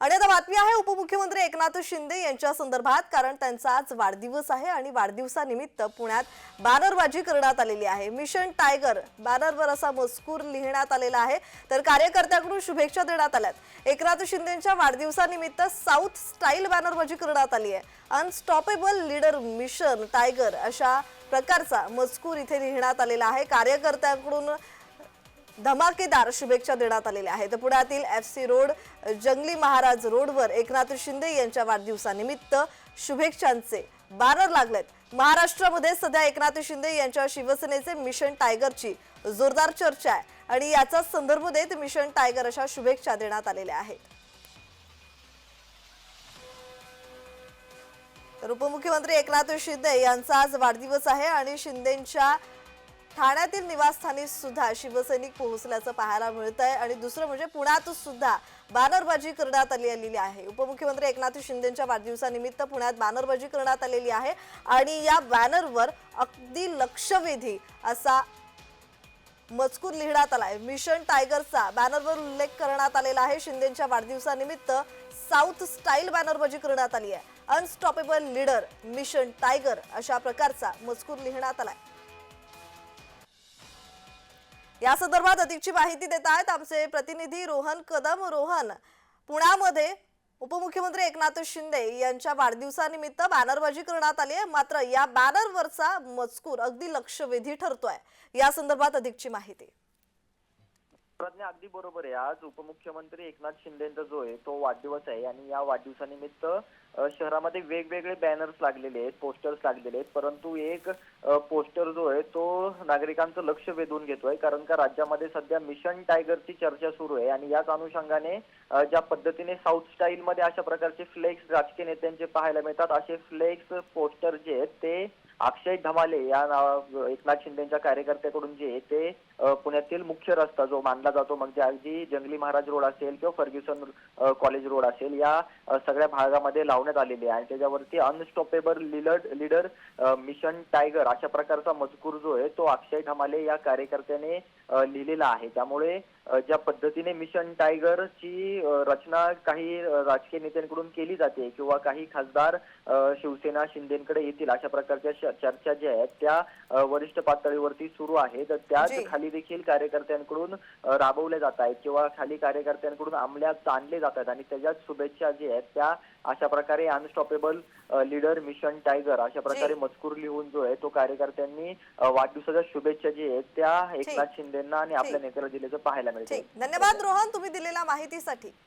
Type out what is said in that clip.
आणि आता बातमी आहे उपमुख्यमंत्री एकनाथ शिंदे यांच्या संदर्भात कारण त्यांचा आज वाढदिवस आहे आणि वाढदिवसानिमित्त पुण्यात बॅनरबाजी करण्यात आलेली आहे. मिशन टायगर बॅनरवर असा मजकूर लिहिण्यात आलेला आहे. तर कार्यकर्त्यांकडून शुभेच्छा देण्यात आल्यात एकनाथ शिंदेच्या वाढदिवसानिमित्त साऊथ स्टाईल बॅनरबाजी करण्यात आली आहे. अनस्टॉपेबल लीडर मिशन टायगर अशा प्रकारचा मजकूर इथे लिहिण्यात आलेला आहे. कार्यकर्त्यांकडून धमाकेदार शुभेच्छा देण्यात आलेल्या आहेत. पुण्यातील एफ सी रोड जंगली महाराज रोडवर एकनाथ शिंदे यांच्या वाढदिवसानिमित्त शुभेच्छांचे बॅनर लागलेत. महाराष्ट्रामध्ये सध्या एकनाथ शिंदे यांच्या शिवसेनेचे मिशन टायगरची जोरदार चर्चा आहे आणि याचा संदर्भ देत मिशन टायगर अशा शुभेच्छा देण्यात आलेल्या आहेत. तर उपमुख्यमंत्री एकनाथ शिंदे यांचा आज वाढदिवस आहे आणि शिंदेच्या ठाण्यातील निवासस्थानी सुद्धा शिवसैनिक पोहोचल्याचं पाहायला मिळत आहे आणि दुसरं म्हणजे पुण्यात सुद्धा बॅनरबाजी करण्यात आली आलेली आहे. उपमुख्यमंत्री एकनाथ शिंदेच्या वाढदिवसानिमित्त पुण्यात बॅनरबाजी करण्यात आलेली आहे. आणि या बॅनरवर अगदी लक्षवेधी असा मजकूर लिहिण्यात आलाय. मिशन टायगरचा बॅनरवर उल्लेख करण्यात आलेला आहे. शिंदेच्या वाढदिवसानिमित्त साऊथ स्टाईल बॅनरबाजी करण्यात आली आहे. अनस्टॉपेबल लीडर मिशन टायगर अशा प्रकारचा मजकूर लिहिण्यात आलाय. या संदर्भात अधिकची माहिती देत आहेत आमचे प्रतिनिधी रोहन कदम. रोहन पुण्यामध्ये उपमुख्यमंत्री एकनाथ शिंदे यांच्या वाढदिवसानिमित्त बॅनरबाजी करण्यात आली आहे. मात्र या बॅनरवरचा मजकूर अगदी लक्षवेधी ठरतोय. या संदर्भात अधिकची माहिती. प्रज्ञा अगदी बरोबर आहे. आज उपमुख्यमंत्री एकनाथ शिंदेचा जो आहे तो वाढदिवस आहे आणि या वाढदिवसानिमित्त शहरामध्ये वेगवेगळे बॅनर्स लागलेले आहेत पोस्टर्स लागलेले आहेत. परंतु एक पोस्टर जो आहे तो नागरिकांचं लक्ष वेधून घेतोय. कारण का राज्यामध्ये सध्या मिशन टायगरची चर्चा सुरू आहे आणि याच अनुषंगाने ज्या पद्धतीने साऊथ स्टाईलमध्ये अशा प्रकारचे फ्लेक्स राजकीय नेत्यांचे पाहायला मिळतात असे फ्लेक्स पोस्टर जे आहेत ते अक्षय धमाले या नावा एकनाथ शिंदेच्या कार्यकर्त्याकडून जे ते पुण्यातील मुख्य रस्ता जो मानला जातो म्हणजे अगदी जंगली महाराज रोड असेल किंवा फर्ग्युसन कॉलेज रोड असेल या सगळ्या भागामध्ये लावण्यात आलेले आहे. आणि त्याच्यावरती unstoppable leader leader mission tiger अशा प्रकारचा मजकूर जो आहे तो अक्षय धमाले या कार्यकर्त्याने लिहिलेला आहे. त्यामुळे ज्या पद्धतीने मिशन टायगरची अ, रचना काही राजकीय नेत्यांकडून केली जाते किंवा काही खासदार शिवसेना शिंदेकडे येतील अशा प्रकारच्या चर्चा ज्या आहेत त्या वरिष्ठ पातळीवरती सुरू आहेत तर त्याच. खाली देखील कार्यकर्त्यांकडून राबवल्या जात आहेत किंवा खाली कार्यकर्त्यांकडून अंमलात आणले जात आहेत. आणि त्याच्याच शुभेच्छा ज्या आहेत त्या अशा प्रकारे अनस्टॉपेबल लीडर मिशन टायगर अशा प्रकारे मजकूर लिहून जो आहे तो कार्यकर्त्यांनी वाढदिवसाच्या शुभेच्छा जी आहेत त्या एकनाथ शिंदेना आणि आपल्या. नेत्याला दिल्याचं पाहायला मिळतं ठीक. धन्यवाद रोहन तुम्ही दिलेल्या माहितीसाठी.